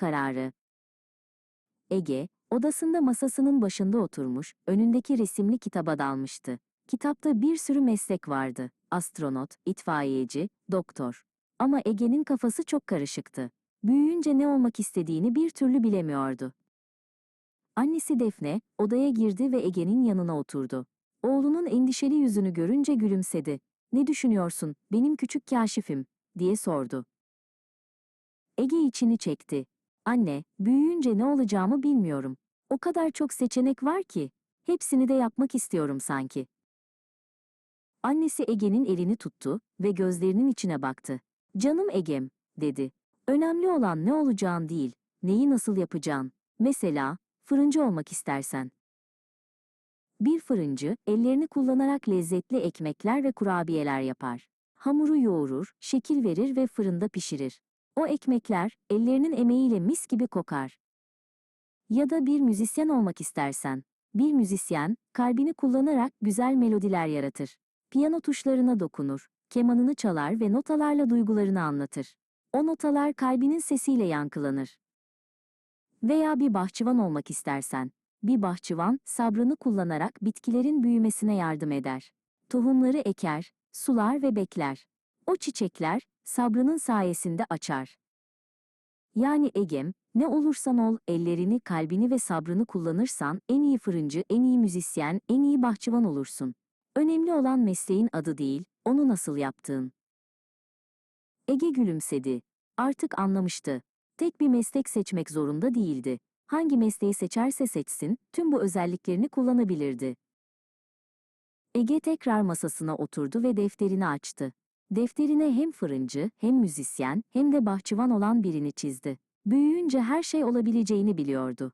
kararı. Ege, odasında masasının başında oturmuş, önündeki resimli kitaba dalmıştı. Kitapta bir sürü meslek vardı. Astronot, itfaiyeci, doktor. Ama Ege'nin kafası çok karışıktı. Büyüyünce ne olmak istediğini bir türlü bilemiyordu. Annesi Defne, odaya girdi ve Ege'nin yanına oturdu. Oğlunun endişeli yüzünü görünce gülümsedi. Ne düşünüyorsun, benim küçük kaşifim, diye sordu. Ege içini çekti. Anne, büyüyünce ne olacağımı bilmiyorum. O kadar çok seçenek var ki, hepsini de yapmak istiyorum sanki. Annesi Ege'nin elini tuttu ve gözlerinin içine baktı. Canım Egem, dedi. Önemli olan ne olacağın değil, neyi nasıl yapacağın. Mesela, fırıncı olmak istersen. Bir fırıncı, ellerini kullanarak lezzetli ekmekler ve kurabiyeler yapar. Hamuru yoğurur, şekil verir ve fırında pişirir. O ekmekler, ellerinin emeğiyle mis gibi kokar. Ya da bir müzisyen olmak istersen. Bir müzisyen, kalbini kullanarak güzel melodiler yaratır. Piyano tuşlarına dokunur, kemanını çalar ve notalarla duygularını anlatır. O notalar kalbinin sesiyle yankılanır. Veya bir bahçıvan olmak istersen. Bir bahçıvan, sabrını kullanarak bitkilerin büyümesine yardım eder. Tohumları eker, sular ve bekler. O çiçekler, sabrının sayesinde açar. Yani Egem, ne olursan ol, ellerini, kalbini ve sabrını kullanırsan en iyi fırıncı, en iyi müzisyen, en iyi bahçıvan olursun. Önemli olan mesleğin adı değil, onu nasıl yaptığın. Ege gülümsedi. Artık anlamıştı. Tek bir meslek seçmek zorunda değildi. Hangi mesleği seçerse seçsin, tüm bu özelliklerini kullanabilirdi. Ege tekrar masasına oturdu ve defterini açtı. Defterine hem fırıncı, hem müzisyen, hem de bahçıvan olan birini çizdi. Büyüyünce her şey olabileceğini biliyordu.